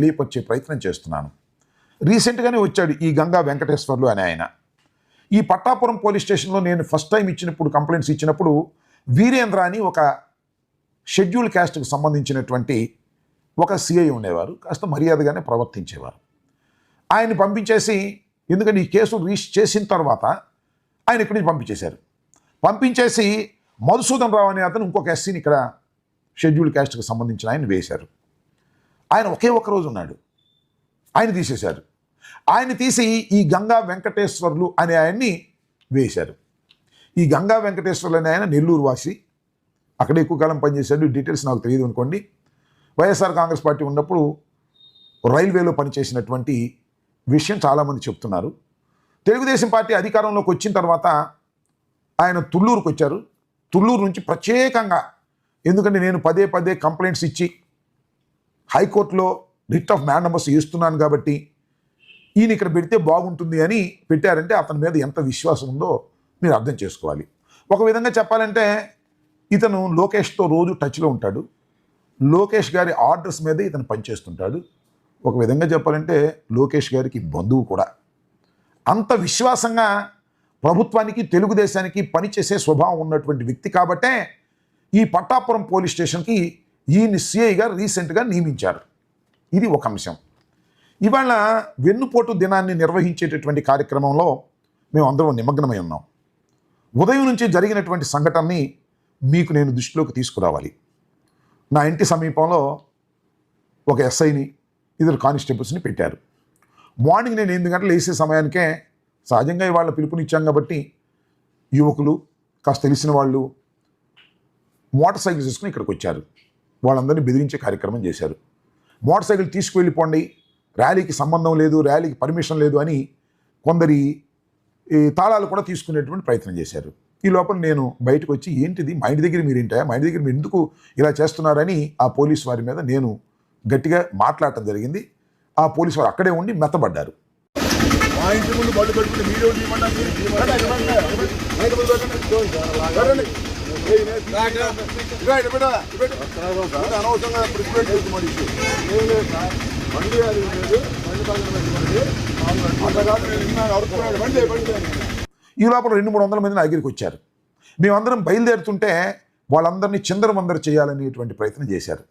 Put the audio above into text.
లేపొచ్చే ప్రయత్నం చేస్తున్నాను. రీసెంట్గానే వచ్చాడు ఈ గంగా వెంకటేశ్వర్లు అనే ఆయన. ఈ పట్టాపురం పోలీస్ స్టేషన్లో నేను ఫస్ట్ టైం ఇచ్చినప్పుడు కంప్లైంట్స్ ఇచ్చినప్పుడు వీరేంద్ర అని ఒక షెడ్యూల్ క్యాస్ట్కు సంబంధించినటువంటి ఒక సిఐ ఉండేవారు కాస్త మర్యాదగానే ప్రవర్తించేవారు. ఆయన్ని పంపించేసి ఎందుకంటే ఈ కేసు రీచ్ చేసిన తర్వాత ఆయన ఇక్కడి నుంచి పంపించేశారు. పంపించేసి మధుసూదన్ రావు అనే అతను ఇంకొక ఎస్సీని ఇక్కడ షెడ్యూల్ క్యాస్ట్కి సంబంధించిన ఆయన వేశారు. ఆయన ఒకే ఒక్క రోజు ఉన్నాడు. ఆయన తీసేశారు. ఆయన తీసి ఈ గంగా వెంకటేశ్వర్లు అనే ఆయన్ని వేశారు. ఈ గంగా వెంకటేశ్వర్లు అనే ఆయన నెల్లూరు వాసి. అక్కడ ఎక్కువ కాలం పనిచేశాడు. డీటెయిల్స్ నాకు తెలియదు అనుకోండి. వైఎస్ఆర్ కాంగ్రెస్ పార్టీ ఉన్నప్పుడు రైల్వేలో పనిచేసినటువంటి విషయం చాలామంది చెప్తున్నారు. తెలుగుదేశం పార్టీ అధికారంలోకి వచ్చిన తర్వాత ఆయన తుళ్ళూరుకు వచ్చారు తుళ్ళూరు నుంచి ప్రత్యేకంగా. ఎందుకంటే నేను పదే పదే కంప్లైంట్స్ ఇచ్చి హైకోర్టులో రిట్ ఆఫ్ మ్యాండమస్ ఇస్తున్నాను కాబట్టి ఈయన ఇక్కడ పెడితే బాగుంటుంది అని పెట్టారంటే అతని మీద ఎంత విశ్వాసం ఉందో మీరు అర్థం చేసుకోవాలి. ఒక విధంగా చెప్పాలంటే ఇతను లోకేష్తో రోజు టచ్లో ఉంటాడు. లోకేష్ గారి ఆర్డర్స్ మీద ఇతను పనిచేస్తుంటాడు. ఒక విధంగా చెప్పాలంటే లోకేష్ గారికి బంధువు కూడా. అంత విశ్వాసంగా ప్రభుత్వానికి తెలుగుదేశానికి పనిచేసే స్వభావం ఉన్నటువంటి వ్యక్తి కాబట్టే ఈ పట్టాపురం పోలీస్ స్టేషన్కి ఈయన్ని సిఐగా రీసెంట్గా నియమించారు. ఇది ఒక అంశం. ఇవాళ వెన్నుపోటు దినాన్ని నిర్వహించేటటువంటి కార్యక్రమంలో మేము అందరం నిమగ్నమై ఉన్నాం. ఉదయం నుంచి జరిగినటువంటి సంఘటనని మీకు నేను దృష్టిలోకి తీసుకురావాలి. నా ఇంటి సమీపంలో ఒక ఎస్ఐని ఇద్దరు కానిస్టేబుల్స్ని పెట్టారు. మార్నింగ్ నేను ఎనిమిది గంటలు వేసే సమయానికే సహజంగా ఇవాళ పిలుపునిచ్చాం కాబట్టి యువకులు కాస్త తెలిసిన వాళ్ళు మోటార్ సైకిల్స్ తీసుకుని ఇక్కడికి వచ్చారు. వాళ్ళందరినీ బెదిరించే కార్యక్రమం చేశారు. మోటార్ సైకిల్ తీసుకువెళ్ళిపోండి ర్యాలీకి సంబంధం లేదు ర్యాలీకి పర్మిషన్ లేదు అని కొందరి ఈ తాళాలు కూడా తీసుకునేటువంటి ప్రయత్నం చేశారు. ఈ లోపల నేను బయటకు వచ్చి ఏంటిది? మా ఇంటి దగ్గర మీరు ఏంటా మా ఇంటి దగ్గర మీరు ఎందుకు ఇలా చేస్తున్నారని ఆ పోలీస్ వారి మీద నేను గట్టిగా మాట్లాడటం జరిగింది. ఆ పోలీస్ వారు అక్కడే ఉండి మెత్తబడ్డారు. మా ఇంటి ముందు మీరు అనవసరంగా ప్రిపేర్ చేసి బండి అది బండి పక్కన బండి బండి ఈ లోపల రెండు మూడు వందల మంది నా దగ్గరికి వచ్చారు. మేమందరం బయలుదేరుతుంటే వాళ్ళందరినీ చిందరవందర చేయాలనేటువంటి ప్రయత్నం చేశారు.